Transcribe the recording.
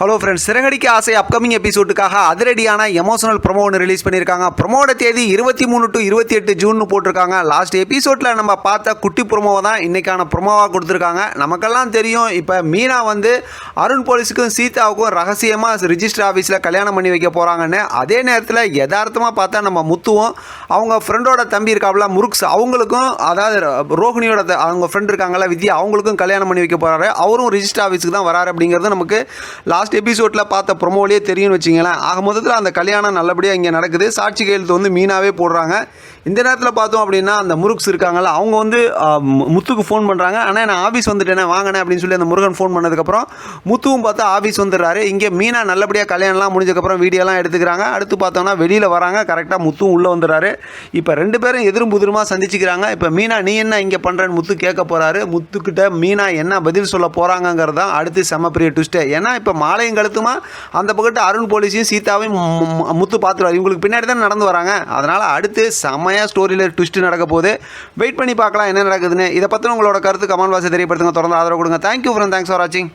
Hello friends Siragadikka ஆசை upcoming எபிசோடுக்காக அதிரடியான emotional promo ஒன்று ரிலீஸ் பண்ணியிருக்காங்க. ப்ரொமோட தேதி இருபத்தி மூணு டு இருபத்தி எட்டு ஜூன் போட்டிருக்காங்க. லாஸ்ட் எபிசோடில் நம்ம பார்த்த குட்டி ப்ரொமோவை தான் இன்றைக்கான ப்ரொமோவாக கொடுத்துருக்காங்க. நமக்கெல்லாம் தெரியும் இப்போ மீனா வந்து அருண் போலீஸுக்கும் சீதாவுக்கும் ரகசியமாக ரிஜிஸ்டர் ஆஃபீஸில் கல்யாணம் பண்ணி வைக்க போகிறாங்கன்னு அதே நேரத்தில் யதார்த்தமாக பார்த்தா நம்ம முத்துவும் அவங்க ஃப்ரெண்டோட தம்பி இருக்காப்புல முருக்ஸ் அவங்களுக்கும் அதாவது ரோஹிணியோட அவங்க ஃப்ரெண்ட் இருக்காங்களா வித்யா அவங்களுக்கும் கல்யாணம் பண்ணி வைக்க போகிறாரு அவரும் ரிஜிஸ்டர் ஆஃபீஸுக்கு தான் வராரு அப்படிங்கிறது நமக்கு லாஸ்ட் எபிசோடில் பார்த்த ப்ரொமோலேயே தெரியும்னு வச்சிங்களேன். ஆக மொத்தத்தில் அந்த கல்யாணம் நல்லபடியாக இங்கே நடக்குது. சாட்சி கையெழுத்து வந்து மீனாவே போடுறாங்க. இந்த நேரத்தில் பார்த்தோம் அப்படின்னா அந்த முருக்ஸ் இருக்காங்கல்ல அவங்க வந்து முத்துக்கு ஃபோன் பண்ணுறாங்க ஆனால் நான் ஆஃபீஸ் வந்துட்டேனே வாங்கினே அப்படின்னு சொல்லி அந்த முருகன் ஃபோன் பண்ணதுக்கப்புறம் முத்துவும் பார்த்தா ஆஃபீஸ் வந்துடுறாரு. இங்கே மீனா நல்லபடியாக கல்யாணம்லாம் முடிஞ்சதுக்கப்புறம் வீடியோலாம் எடுத்துக்கிறாங்க. அடுத்து பார்த்தோம்னா வெளியில் வராங்க. கரெக்டாக முத்துவும் உள்ளே வந்துடுறாரு. இப்போ ரெண்டு பேரும் எதிரும் புதிருமா சந்திச்சுக்கிறாங்க. இப்போ மீனா நீ என்ன இங்கே பண்ணுறேன்னு முத்து கேட்க போகிறாரு முத்துக்கிட்ட மீனா என்ன பதில் சொல்ல போகிறாங்கங்கிறது தான் அடுத்து செம பெரிய ட்விஸ்ட்டு ஏன்னா இப்போ மாலையும் கழுத்துமா அந்த பக்கத்து அருண் போலீஸையும் சீதாவையும் முத்து பார்த்துருவார். இவங்களுக்கு பின்னாடி தான் நடந்து வராங்க. அதனால் அடுத்து செம்மையாக ஸ்டோரியில் ட்விஸ்ட் நடக்க போது வெயிட் பண்ணி பார்க்கலாம் என்ன நடக்குதுன்னு. இதை பற்றி உங்களோட கருத்து கமெண்ட் வாசி தெரியப்படுத்துங்க. தொடர்ந்து ஆதரவு கொடுங்க. தேங்க்யூ ஃப்ரெண்ட் தேங்க்ஸ் ஃபார் வாட்சிங்